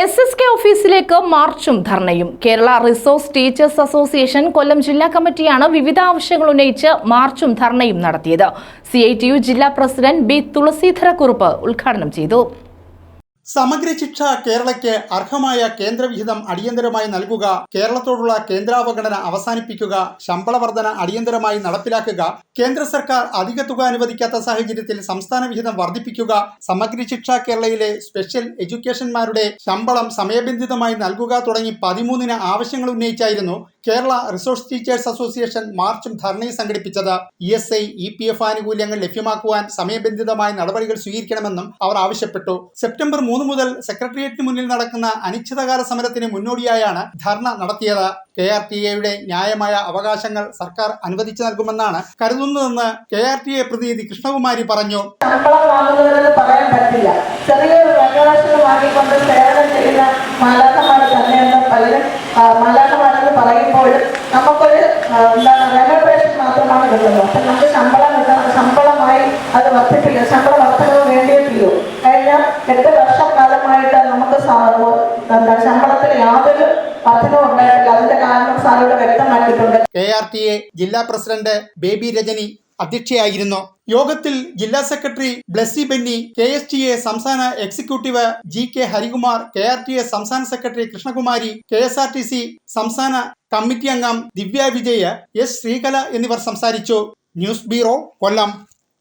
S S K ഓഫീസിലേക്ക് മാർച്ചും ധർണയും. Kerala resource teachers association Kollam ജില്ലാ കമ്മിറ്റിയാണ് വിവിധ ആവശ്യങ്ങൾ ഉന്നയിച്ച് മാർച്ചും ധർണയും നടത്തിയത്. സി ജില്ലാ പ്രസിഡന്റ് ബി. തുളസീധരക്കുറുപ്പ് ഉദ്ഘാടനം ചെയ്തു. സമഗ്ര ശിക്ഷ കേരളയ്ക്ക് അർഹമായ കേന്ദ്രവിഹിതം അടിയന്തരമായി നൽകുക കേരളത്തോടുള്ള കേന്ദ്രാവഗണന അവസാനിപ്പിക്കുക ശമ്പള വർധന അടിയന്തരമായി നടപ്പിലാക്കുക കേന്ദ്ര സർക്കാർ അധിക തുക അനുവദിക്കാത്ത സാഹചര്യത്തിൽ സംസ്ഥാന വിഹിതം വർദ്ധിപ്പിക്കുക സമഗ്ര ശിക്ഷ കേരളയിലെ സ്പെഷ്യൽ എഡ്യൂക്കേഷൻമാരുടെ ശമ്പളം സമയബന്ധിതമായി നൽകുക തുടങ്ങി പതിമൂന്നിന് ആവശ്യങ്ങൾ ഉന്നയിച്ചായിരുന്നു കേരള റിസോഴ്സ് ടീച്ചേഴ്സ് അസോസിയേഷൻ മാർച്ചും ധർണയും സംഘടിപ്പിച്ചത് E S I E P F ആനുകൂല്യങ്ങൾ ലഭ്യമാക്കുവാൻ സമയബന്ധിതമായ നടപടികൾ സ്വീകരിക്കണമെന്നും അവർ ആവശ്യപ്പെട്ടു. സെപ്റ്റംബർ മൂന്ന് മുതൽ സെക്രട്ടേറിയറ്റിന് മുന്നിൽ നടക്കുന്ന അനിശ്ചിതകാല സമരത്തിന് മുന്നോടിയായാണ് ധർണ നടത്തിയത്. കെ ആർ ടി എയുടെ ന്യായമായ അവകാശങ്ങൾ സർക്കാർ അനുവദിച്ചു നൽകുമെന്നാണ് കരുതുന്നതെന്ന് കെ ആർ ടി എ പ്രതിനിധി കൃഷ്ണകുമാരി പറഞ്ഞു. പറയാൻ പറ്റില്ല. ചെറിയൊരു റെഗുലേഷൻ വാങ്ങിക്കൊണ്ട് സേവനം ചെയ്യുന്ന മാലാഖമാർ തന്നെയെന്ന് പലരും പറയുമ്പോൾ നമുക്കൊരു എന്താണ് റെനോവേഷൻ മാത്രമാണ് കിട്ടുന്നത്. അപ്പം നമുക്ക് ശമ്പളം കിട്ടണം. ശമ്പളമായി അത് വർദ്ധിക്കില്ല ശമ്പള വർദ്ധനവ് വേണ്ടിയിട്ടില്ലോ കഴിഞ്ഞ എട്ട് വർഷക്കാലമായിട്ട് നമുക്ക് എന്താ ശമ്പളത്തിൽ യാതൊരു വർധനവും ഉണ്ടായിട്ടില്ല. അതിന്റെ കാരണം സാറോട് വ്യക്തമാക്കിയിട്ടുണ്ട്. കെ ആർ ടി എ ജില്ലാ പ്രസിഡന്റ് ബേബി രജനി അധ്യക്ഷയായിരുന്നു. യോഗത്തിൽ ജില്ലാ secretary Blessy Benny K S T A സംസ്ഥാന executive G K Harikumar K R T A സംസ്ഥാന secretary Krishnakumari K S R T C സംസ്ഥാന കമ്മിറ്റി അംഗം ദിവ്യ വിജയ് എസ് ശ്രീകല എന്നിവർ സംസാരിച്ചു. News bureau Kollam.